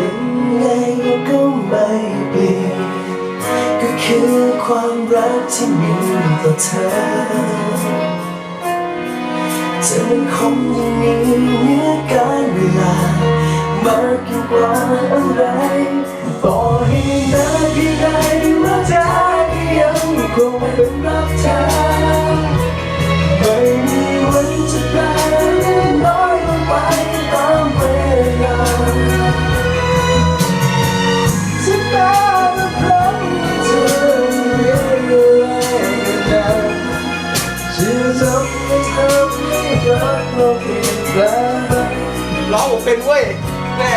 ยังไงก็ไม่เปลี่ยนก็คือความรักที่มีต่อเธอจะอมันคงยังมีเนื้อการเวลามากยิ่งกว่าอะไรต่อให้นานเพียงใดว่าใจยังคงเป็นรักเธอ จะทำให้เรักเราเปลี่ยนแปลง ร้องผมเป็นเว้ยแม่